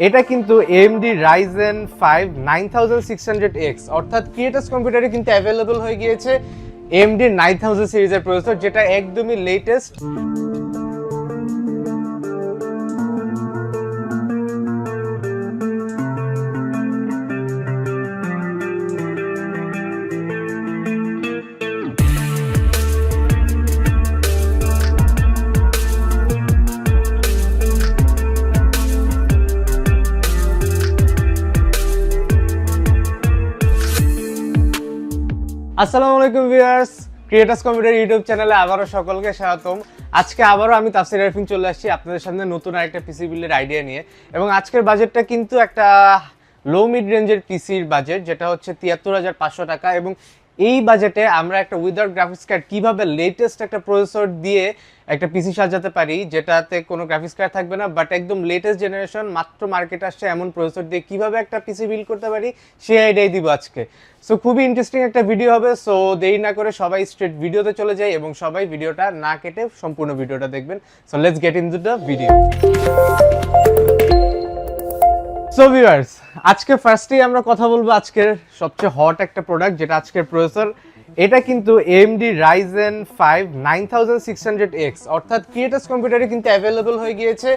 এটা কিন্তু AMD Ryzen 5 9600X অর্থাৎ ক্রিয়েটার্স কম্পিউটারে কিন্তু অ্যাভেলেবল হয়ে গিয়েছে AMD 9000 সিরিজের প্রসেসর যেটা একদমই লেটেস্ট আসসালামু আলাইকুম ভিউয়ার্স ক্রিয়েটার্স কম্পিউটার ইউটিউব চ্যানেলে আবারও সকলকে স্বাগতম। আজকে আবারও আমি তাফসির আরফিন চলে আসছি আপনাদের সামনে নতুন আরেকটা পিসি বিলের আইডিয়া নিয়ে। এবং আজকের বাজেটটা কিন্তু একটা লো মিড রেঞ্জের পিসির বাজেট যেটা হচ্ছে তিয়াত্তর হাজার পাঁচশো টাকা এবং এই বাজেটে আমরা একটা উইদাউট গ্রাফিক্স কার্ড কীভাবে লেটেস্ট একটা প্রসেসর দিয়ে একটা পিসি সাজাতে পারি, যেটাতে কোনো গ্রাফিক্স কার্ড থাকবে না বাট একদম লেটেস্ট জেনারেশন মাত্র মার্কেট আসছে এমন প্রসেসর দিয়ে কীভাবে একটা পিসি বিল্ড করতে পারি, সেই আইডিয়াই দিব আজকে। সো খুবই ইন্টারেস্টিং একটা ভিডিও হবে সো দেরি না করে সবাই স্ট্রেট ভিডিওতে চলে যায় এবং সবাই ভিডিওটা না কেটে সম্পূর্ণ ভিডিওটা দেখবেন। So let's get into the video so viewers আজকে ফার্স্টেই আমরা কথা বলব আজকের সবচেয়ে হট একটা প্রোডাক্ট যেটা আজকের প্রসেসর এটা কিন্তু AMD Ryzen 5 9600X অর্থাৎ ক্রিয়েটার্স কম্পিউটারে কিন্তু অ্যাভেলেবল হয়ে গিয়েছে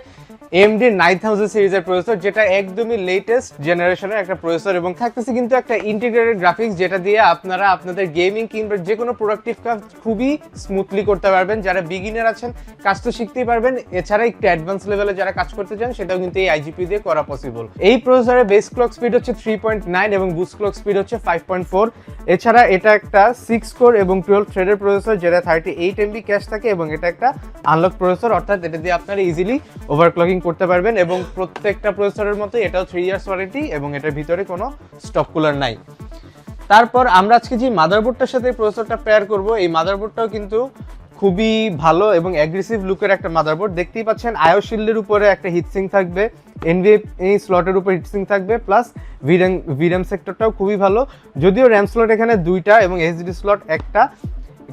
AMD 9000 সিরিজের প্রসেসর যেটা একদমই লেটেস্ট জেনারেশনের একটা প্রসেসর এবং থাকতেছে কিন্তু একটা ইন্টিগ্রেটেড গ্রাফিক্স যেটা দিয়ে আপনারা আপনাদের গেমিং কিংবা যে কোনো প্রোডাক্টিভ কাজ খুবই স্মুথলি করতে পারবেন। যারা বিগিনার আছেন, কাজ তো শিখতেই পারবেন। এছাড়া একটু অ্যাডভান্স লেভেলে যারা কাজ করতে চান, সেটাও কিন্তু এই আইজিপি দিয়ে করা পসিবল এই প্রসেসরের বেস ক্লক স্পিড হচ্ছে থ্রি পয়েন্ট নাইন এবং বুস্ট ক্লক স্পিড হচ্ছে ফাইভ পয়েন্ট ফোর এছাড়া এটা একটা সিক্স কোর এবং টুয়েলভ থ্রেডের প্রসেসর যেটা থার্টি এইট এমবি ক্যাশ থাকে এবং এটা একটা আনলক প্রসেসর অর্থাৎ এটা দিয়ে আপনারা ইজিলি ওভারক্লকিং করতে পারবেন এবং প্রত্যেকটা প্রসেসরের মতো এটাও থ্রি ইয়ার্স ওয়ারেন্টি এবং এটার ভিতরে কোনো স্টক কুলার নাই। তারপর আমরা আজকে যে মাদারবোর্ডটার সাথে প্রসেসরটা পেয়ার করব, এই মাদারবোর্ডটাও কিন্তু খুবই ভালো এবং অ্যাগ্রেসিভ লুকের একটা মাদারবোর্ড দেখতেই পাচ্ছেন, আয়ো শিল্ডের উপরে একটা হিটসিং থাকবে এনভিএ স্লটের উপর হিটসিং থাকবে প্লাস ভিরেম ভিরেম সেক্টরটাও খুবই ভালো। যদিও র্যাম স্লট এখানে দুইটা এবং এইচডি স্লট একটা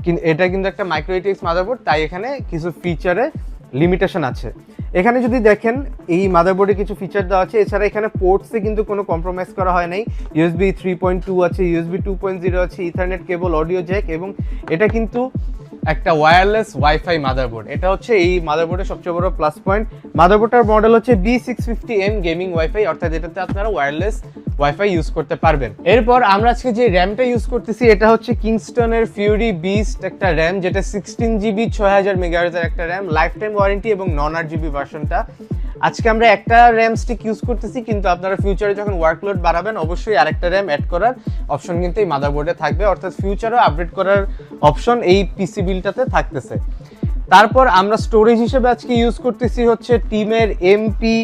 কিন্তু এটা কিন্তু একটা মাইক্রো এটিএক্স মাদারবোর্ড তাই এখানে কিছু ফিচারে লিমিটেশন আছে। এখানে যদি দেখেন, এই মাদারবোর্ডে কিছু ফিচার দেওয়া আছে, এছাড়া এখানে পোর্টসে কিন্তু কোনো কম্প্রোমাইজ করা হয় নাই। ইউএসবি থ্রি পয়েন্ট টু আছে ইউএসবি টু পয়েন্ট জিরো আছে ইথারনেট কেবল অডিও জ্যাক এবং এটা কিন্তু একটা ওয়্যারলেস ওয়াইফাই মাদারবোর্ড এটা হচ্ছে এই মাদারবোর্ডের সবচেয়ে বড় প্লাস পয়েন্ট মাদারবোর্ডটার মডেল হচ্ছে B six fifty M gaming wifi অর্থাৎ এটাতে আপনারা ওয়্যারলেস ওয়াইফাই ইউজ করতে পারবেন। এরপর আমরা আজকে যে র্যামটা ইউজ করতেছি, এটা হচ্ছে কিংস্টনের ফিউরি বিস্ট একটা র্যাম যেটা সিক্সটিন জিবি ছয় হাজার মেগাহার্জের একটা র্যাম লাইফ টাইম ওয়ারেন্টি এবং নন আট জিবি ভার্সনটা আজকে আমরা একটা র্যাম স্টিক ইউজ করতেছি, কিন্তু আপনারা ফিউচারে যখন ওয়ার্কলোড বাড়াবেন, অবশ্যই আরেকটা র্যাম অ্যাড করার অপশন কিন্তু এই মাদারবোর্ডে থাকবে। অর্থাৎ ফিউচারেও আপডেট করার অপশন এই পিসি বিলটাতে থাকতেছে। তারপর আমরা স্টোরেজ হিসেবে আজকে ইউজ করতেছি হচ্ছে টিমের MP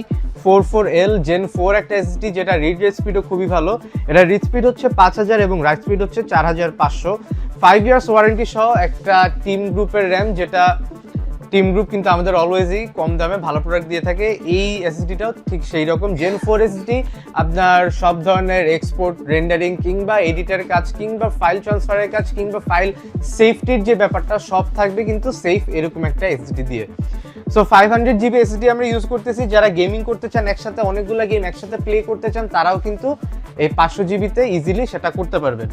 four four L Gen four একটা এসডি যেটা রিড রেট স্পিডও খুবই ভালো। এটা রিড স্পিড হচ্ছে পাঁচ হাজার এবং রাইট স্পিড হচ্ছে চার হাজার পাঁচশো। ফাইভ ইয়ার্স ওয়ারেন্টি সহ একটা টিম গ্রুপের র্যাম যেটা টিম গ্রুপ কিন্তু আমাদের অলওয়েজই কম দামে ভালো প্রোডাক্ট দিয়ে থাকে। এই এসএসডিটাও ঠিক সেই রকম। জেন ফোর এসএসডি আপনার সব ধরনের এক্সপোর্ট রেন্ডারিং কিংবা এডিটারের কাজ কিংবা ফাইল ট্রান্সফারের কাজ কিংবা ফাইল সেফটির যে ব্যাপারটা, সব থাকবে কিন্তু সেফ এরকম একটা এসএসডি দিয়ে। So five hundred GB SSD আমরা ইউজ করতেছি। যারা গেমিং করতে চান, একসাথে অনেকগুলো গেম একসাথে প্লে করতে চান, তারাও কিন্তু এই পাঁচশো জিবিতে ইজিলি সেটা করতে পারবেন।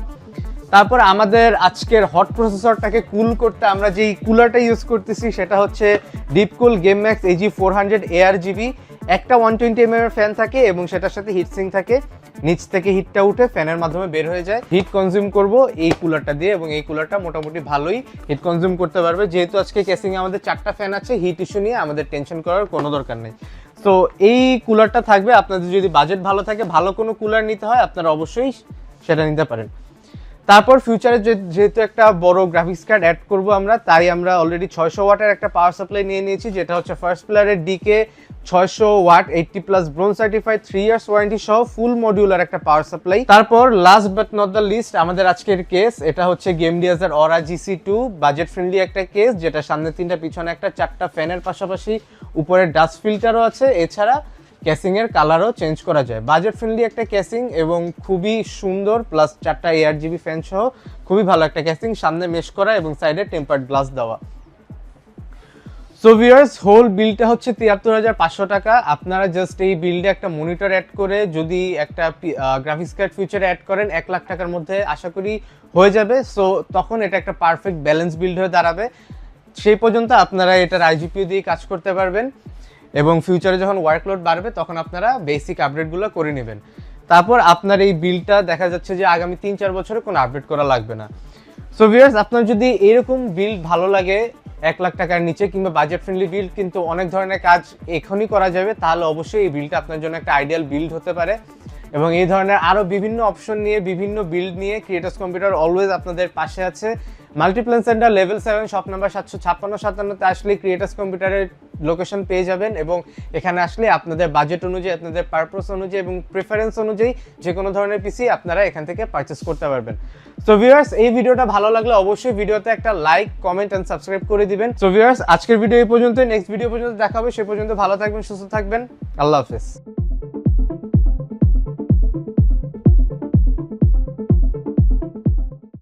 তারপর আমাদের আজকের হট প্রসেসরটাকে কুল করতে আমরা যেই কুলারটা ইউজ করতেছি, সেটা হচ্ছে DeepCool game max AG four hundred ARGB একটা ওয়ান টোয়েন্টি এম এর ফ্যান থাকে এবং সেটার সাথে হিটসিং থাকে। নিচ থেকে হিটটা উঠে ফ্যানের মাধ্যমে বের হয়ে যায়। হিট কনজিউম করব এই কুলারটা দিয়ে এবং এই কুলারটা মোটামুটি ভালোই হিট কনজিউম করতে পারবে। যেহেতু আজকে কেসিং আমাদের চারটা ফ্যান আছে হিট ইস্যু নিয়ে আমাদের টেনশন করার কোনো দরকার নেই। তো এই কুলারটা থাকবে। আপনাদের যদি বাজেট ভালো থাকে, ভালো কোনো কুলার নিতে হয়, আপনারা অবশ্যই সেটা নিতে পারেন। তারপর ফিউচারে যেহেতু একটা বড় গ্রাফিক্স কার্ড অ্যাড করব আমরা, তাই আমরা অলরেডি ছয়শো ওয়াটের একটা পাওয়ার সাপ্লাই নিয়ে নিয়েছি, যেটা হচ্ছে ফার্স্ট প্লেয়ারের ডিকে ছয়শো watt eighty plus bronze certified three years warranty সহ ফুল মডিউলার একটা পাওয়ার সাপ্লাই তারপর last but not the least আমাদের আজকের কেস এটা হচ্ছে Gamdias Aura GC two budget friendly একটা কেস যেটা সামনে তিনটা, পিছনে একটা, চারটা ফ্যানের পাশাপাশি উপরে ডাস্ট ফিল্টারও আছে। এছাড়া ক্যাসিং এর কালারও চেঞ্জ করা যায়। বাজেট ফ্রেন্ডলি একটা ক্যাসিং এবং খুবই সুন্দর প্লাস চারটা এয়ার জিবি ফ্যান সহ খুবই ভালো একটা ক্যাসিং সামনে মেশ করা এবং সাইডে টেম্পার্ড গ্লাস দেওয়া। সো ভিউয়ার্স হোল বিলটা হচ্ছে তিয়াত্তর হাজার পাঁচশো টাকা। আপনারা জাস্ট এই বিলটা একটা মনিটর অ্যাড করে যদি একটা গ্রাফিক্স কার্ড ফিউচারে অ্যাড করেন, এক লাখ টাকার মধ্যে আশা করি হয়ে যাবে। সো তখন এটা একটা পারফেক্ট ব্যালেন্স বিল্ড হয়ে দাঁড়াবে। সেই পর্যন্ত আপনারা এটার আইজিপিও দিয়ে কাজ করতে পারবেন। এবং ফিউচারে যখন ওয়ার্কলোড বাড়বে, তখন আপনারা বেসিক আপডেটগুলো করে নেবেন। তারপর আপনার এই বিলটা দেখা যাচ্ছে যে আগামী তিন চার বছরে কোনো আপডেট করা লাগবে না। সো ভিউয়ার্স আপনার যদি এরকম বিল ভালো লাগে, এক লাখ টাকার নিচে কিংবা বাজেট ফ্রেন্ডলি বিল কিন্তু অনেক ধরনের কাজ এখনই করা যাবে, তাহলে অবশ্যই এই বিলটা আপনার জন্য একটা আইডিয়াল বিল্ড হতে পারে। এবং এই ধরনের আরও বিভিন্ন অপশন নিয়ে, বিভিন্ন বিল্ড নিয়ে ক্রিয়েটার্স কম্পিউটার অলওয়েজ আপনাদের পাশে আছে। Multiplan Centre level seven shop number সাতশো ছাপ্পান্ন, সাতান্নতে আসলে ক্রিয়েটার্স কম্পিউটারের লোকেশন পেয়ে যাবেন এবং এখানে আসলে আপনাদের বাজেট অনুযায়ী, আপনাদের পারপাস অনুযায়ী এবং প্রেফারেন্স অনুযায়ী যে কোনো ধরনের পিসি আপনারা এখান থেকে পারচেস করতে পারবেন। সো ভিউয়ার্স এই ভিডিওটা ভালো লাগলে অবশ্যই ভিডিওতে একটা লাইক কমেন্ট এন্ড সাবস্ক্রাইব করে দিবেন। সো ভিউয়ার্স আজকের ভিডিও এই পর্যন্ত নেক্সট ভিডিও পর্যন্ত দেখা হবে সে পর্যন্ত ভালো থাকবেন, সুস্থ থাকবেন। আল্লাহ হাফেজ।